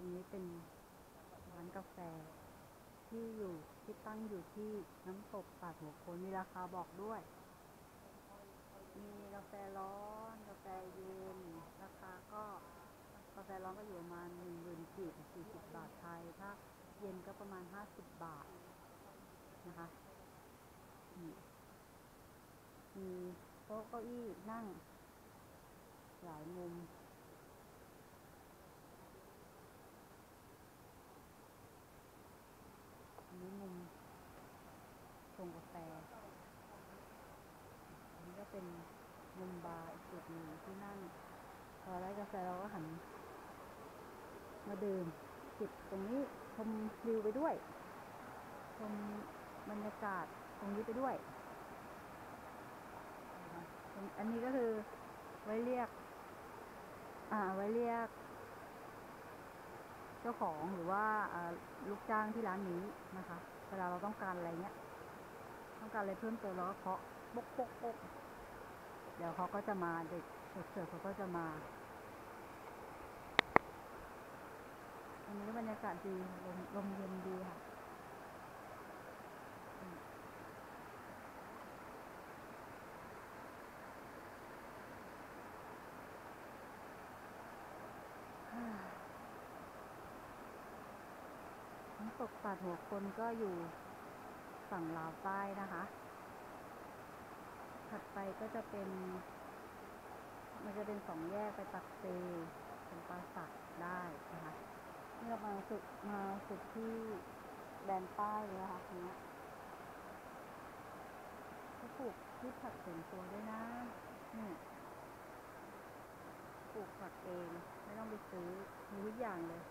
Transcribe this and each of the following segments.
ตรงนี้เป็นร้านกาแฟ ที่อยู่ที่ตั้งอยู่ที่น้ำตกปาดหัวโคนมีราคาบอกด้วย มีกาแฟร้อน กาแฟเย็น ราคาก็กาแฟร้อนก็อยู่ประมาณหนึ่งหมื่นกีบสี่สิบบาทไทย ถ้าเย็นก็ประมาณห้าสิบบาทนะคะมีโต๊ะเก้าอี้นั่งหลายมุม อันนี้มุมชงกาแฟ อันนี้ก็เป็นมุมบาร์อีกจุดหนึ่งที่นั่ง พ อไล่กาแฟเราก็หัน มาดื่มจิบตรงนี้ชมวิวไปด้วยชมบรรยากาศตรงนี้ไปด้วย อันนี้ก็คือไว้เรียก อ่า ไว้เรียก เจ้าของหรือว่าลูกจ้างที่ร้านนี้นะคะ เวลาเราต้องการอะไรเงี้ย ต้องการอะไรเพิ่มเติมเราก็เคาะปกปกปกเดี๋ยวเขาก็จะมาเด็กเสิร์ฟเขาก็จะมา อันนี้บรรยากาศดีลมลมเย็นดีค่ะอืมฮ่าน้ำตกปาดหัวคนก็อยู่ฝั่งลาวใต้นะคะ ถัดไปก็จะเป็น มันจะเป็นสองแยกไปปักเซเป็นปราสักได้นะคะ เรามาสุดมาสุดที่แดนใต้เลยนะคะตรงเนี้ยเขาปลูกพืชผักสวนครัวด้วยนะนี่ปลูกผักเองไม่ต้องไปซื้อมีทุกอย่างเลย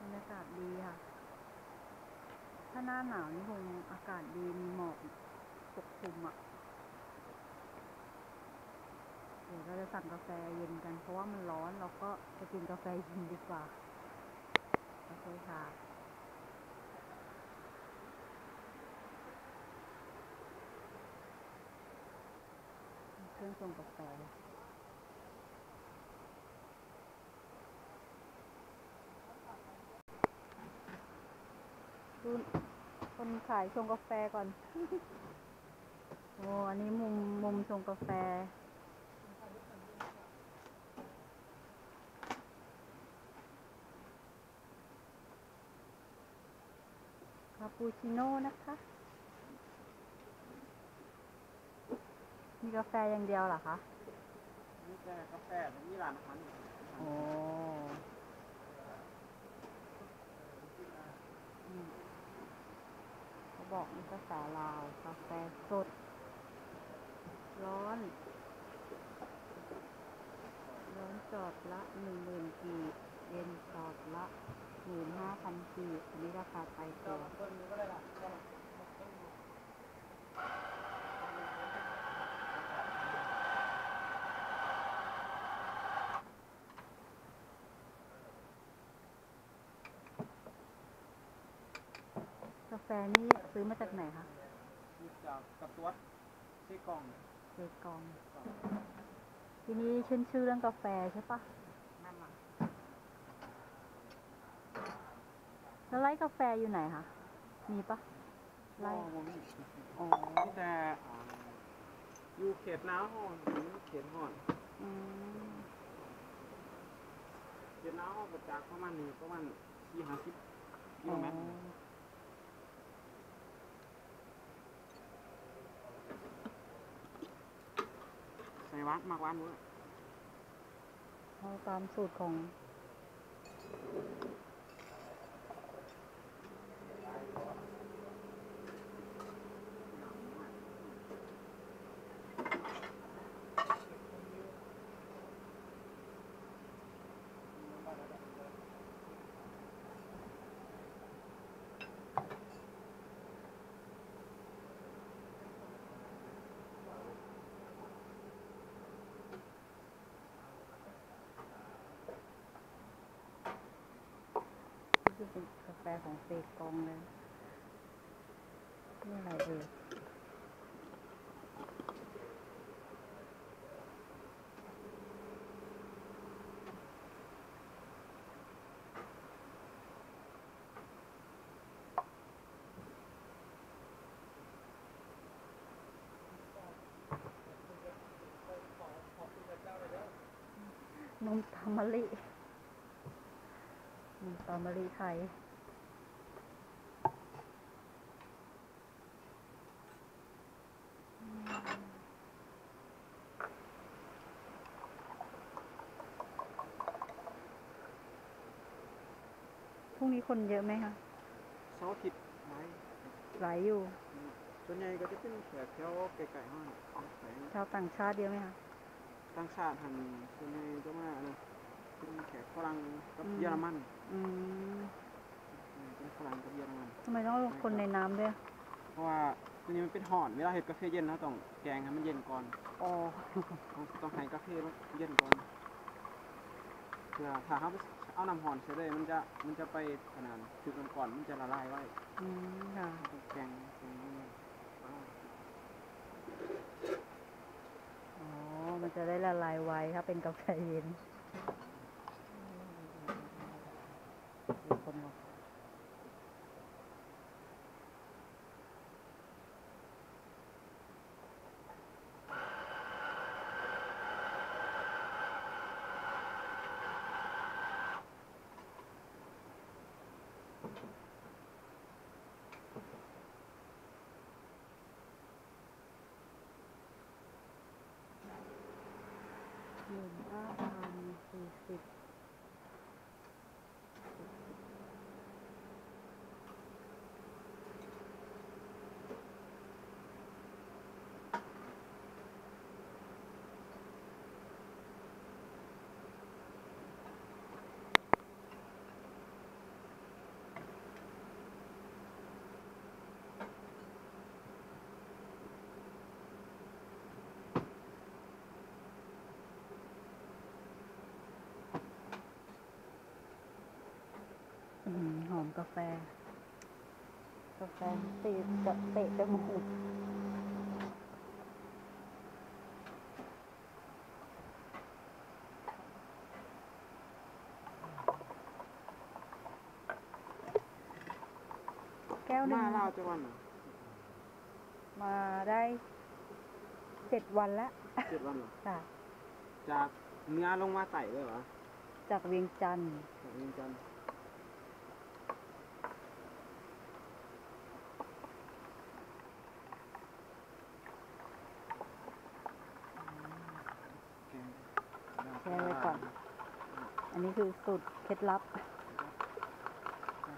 บรรยากาศดีค่ะ ถ้าหน้าหนาวนี่คงอากาศดีมีหมอกปกคลุมอะ เดี๋ยวเราจะสั่งกาแฟเย็นกันเพราะว่ามัน เราก็จะกินกาแฟเย็นดีกว่า โอเคค่ะเครื่องชงกาแฟดูคนขายชงกาแฟก่อน โอ้ อันนี้มุมมุมชงกาแฟ ปูชิโน่นะคะ มีกาแฟอย่างเดียวเหรอคะนี่แค่กาแฟนี่ร้านอาหารโอ้อืมเขาบอกนี่ภาษาลาว กาแฟสด ร้อน ร้อนจอดละหนึ่งหมื่นกีบเย็นจอดละ หมื่นห้าพันกีบอันนี้ราคาไตรตัวคนนี้ก็ได้ละกาแฟนี่ซื้อมาจากไหนคะนี่จากกระตวดที่กล่องเซกอง ทีนี้ชื่นชื่อเรื่องกาแฟใช่ปะ นั่นล่ะ แล้วไร่กาแฟอยู่ไหนคะ มีปะไล่ไร่ผมนี่อ๋อมีแต่อ่าอยู่เขตหนาวห้อนอยู่เขตห้อนอืมเขตหนาวห้อนก็จากประมาณนี้ประมาณสี่ห้าสิบกิอ๋โลอเมตรใส่หวานมากหวานด้วยเอาตามสูตรของ ที่เป็นกาแฟของเซกองเลยนี่อะไรเออนมทามะลิ นมตามะลิไทย พรุ่งนี้คนเยอะไหมคะเสาร์อาทิตย์หลายหลายอยู่ ส่วนใหญ่ก็จะเป็นแขกแถวไกลๆห้องแขกชาวต่างชาติเยอะไหมคะ ต่างชาติหันส่วนใหญ่ก็มาอันนะ เป็นแขกฝรั่งกับอืมเยอรมันอืมอืมเป็นฝรั่งกับเยอรมันทำไมต้องเอาคนในน้ำด้วย เพราะว่าตัวนี้มันเป็นห่อนเวลาเห็ดกาแฟเย็นเราต้องแกงให้มันเย็นก่อนอ๋อต้องต้องให้กาแฟมันเย็นก่อนเพื่อถ้าเขาเอาน้ำห่อนเสร็จเลยมันจะมันจะไปขนาดถึงน้ำก่อนมันจะละลายไว้อืมค่ะต้องแกงแกงให้มันว้าวอ๋อมันจะได้ละลายไวถ้าเป็นกาแฟเย็นมีคนมา หนึ่งห้าพันสี่สิบ อื้อหือหอมกาแฟ กาแฟตีจะเตะจมูกแก้วหนึ่มางลาวจะวันเหรอมาได้เจ็ดวันแล้วเจ็ดวันเหรอค่ะ จากเหนื้อลงมาไต่เลยเหรอจากเวียงจันทร์จากเวียงจันทร์แกง แช่ไว้ก่อน อั นนี้คือสูตรเคล็ดลับ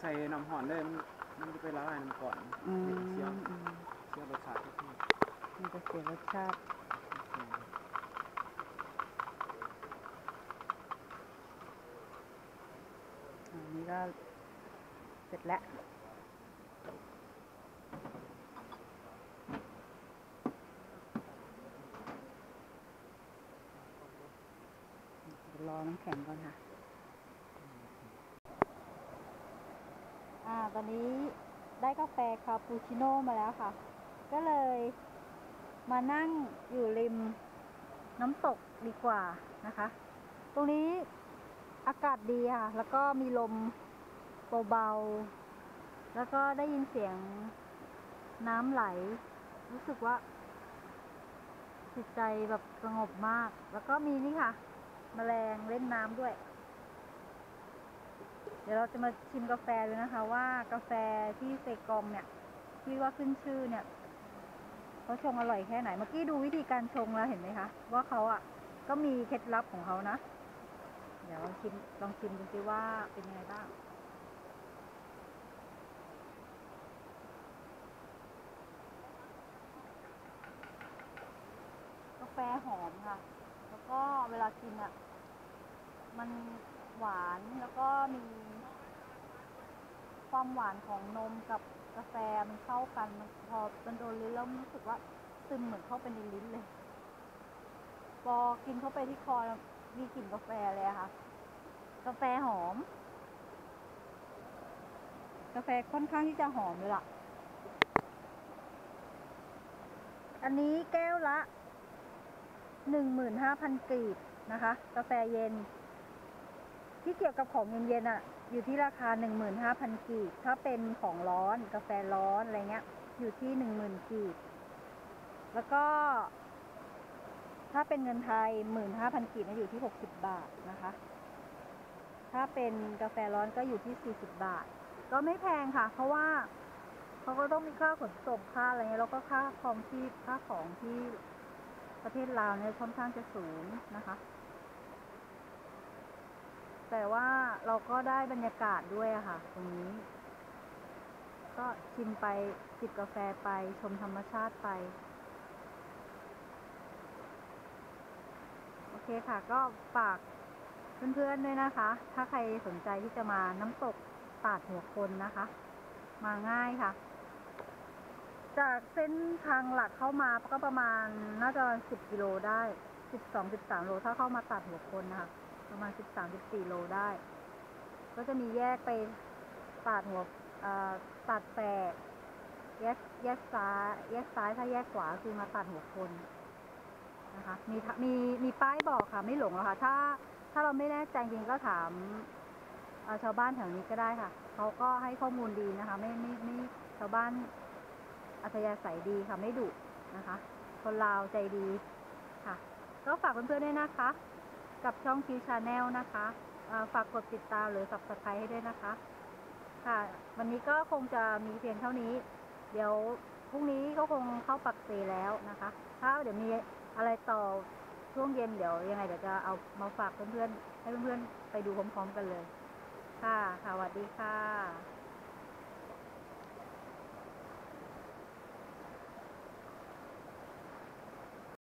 ใส่น้ำห่อนเลยมันมันจะไปละลายน้ำก่อนอืม เสียอืมเสียรสชาติที่มันจะเสียรสชาติอันนี้ก็เสร็จแล้ว เดี๋ยวรอน้ำแข็งก่อนค่ะ อ่า ตอนนี้ได้กาแฟคาปูชิโน่มาแล้วค่ะ ก็เลยมานั่งอยู่ริมน้ำตกดีกว่านะคะ ตรงนี้อากาศดีค่ะ แล้วก็มีลมเบาๆ แล้วก็ได้ยินเสียงน้ำไหล รู้สึกว่า จิตใจแบบสงบมาก แล้วก็มีนี่ค่ะแมลงเล่นน้ำด้วย เดี๋ยวเราจะมาชิมกาแฟดูนะคะ ว่ากาแฟที่เซกองเนี่ย ที่ว่าขึ้นชื่อเนี่ยเขาชงอร่อยแค่ไหน เมื่อกี้ดูวิธีการชงแล้วเห็นไหมคะ ว่าเขาอะ ก็มีเคล็ดลับของเขานะ เดี๋ยวลองชิมลองชิมดูซิว่าเป็นยังไงบ้างกาแฟหอมค่ะ แล้วก็เวลากินอะ มันหวานแล้วก็มี ความหวานของนมกับกาแฟมันเข้ากันมันพอมันโดนลิ้นแล้วมันรู้สึกว่าซึมเหมือนเข้าไปในลิ้นเลยพอกินเข้าไปที่คอแล้วมีกลิ่นกาแฟเลยค่ะ กาแฟหอม กาแฟค่อนข้างที่จะหอมเลยล่ะ อันนี้แก้วละหนึ่งหมื่นห้าพันกรีบนะคะ กาแฟเย็น ที่เกี่ยวกับของเย็นๆอะ อยู่ที่ราคาหนึ่งหมื่นห้าพันกีบถ้าเป็นของร้อนกาแฟร้อนอะไรเงี้ย อยู่ที่หนึ่งหมื่นกีบแล้วก็ ถ้าเป็นเงินไทยหมื่นห้าพันกีบเนี่ยอยู่ที่หกสิบบาทนะคะ ถ้าเป็นกาแฟร้อนก็อยู่ที่สี่สิบบาท ก็ไม่แพงค่ะ เพราะว่าเขาก็ต้องมีค่าขนส่งค่าอะไรเงี้ยแล้วก็ค่าครองชีพค่าของที่ประเทศลาวเนี่ยค่อนข้างจะสูงนะคะ แต่ว่าเราก็ได้บรรยากาศด้วยอะค่ะ ตรงนี้ ก็ชิมไปจิบกาแฟไปชมธรรมชาติไป โอเคค่ะ ก็ฝากเพื่อนๆด้วยนะคะ ถ้าใครสนใจที่จะมาน้ำตกตาดหัวคนนะคะ มาง่ายค่ะ จากเส้นทางหลักเข้ามาก็ประมาณน่าจะสิบกิโลได้สิบสองสิบสามโลถ้าเข้ามาตัดหัวคนนะคะ ประมาณสิบสามสิบสี่โลได้ ก็จะมีแยกไปตัดหัวตัดแปดแยกแยกซ้ายแยกซ้ายถ้าแยกขวาคือมาตัดหัวคนนะคะมีมีมีป้ายบอกค่ะ ไม่หลงหรอกค่ะ ถ้าถ้าเราไม่แน่ใจจริงก็ถามชาวบ้านแถวนี้ก็ได้ค่ะ เขาก็ให้ข้อมูลดีนะคะ ไม่ไม่ไม่ชาวบ้านอัธยาศัยดีค่ะ ไม่ดุนะคะ คนลาวใจดีค่ะ ก็ฝากเพื่อนๆด้วยนะคะ กับช่องคิวชาแนลนะคะฝากกดติดตามหรือ subscribe ให้ด้วยนะคะ ค่ะ วันนี้ก็คงจะมีเพียงเท่านี้ เดี๋ยวพรุ่งนี้ก็คงเข้าปักเซแล้วนะคะ ถ้าเดี๋ยวมีอะไรต่อช่วงเย็นเดี๋ยวยังไงเดี๋ยวจะเอามาฝากเพื่อนๆให้เพื่อนๆไปดูพร้อมๆกันเลย ค่ะค่ะสวัสดีค่ะ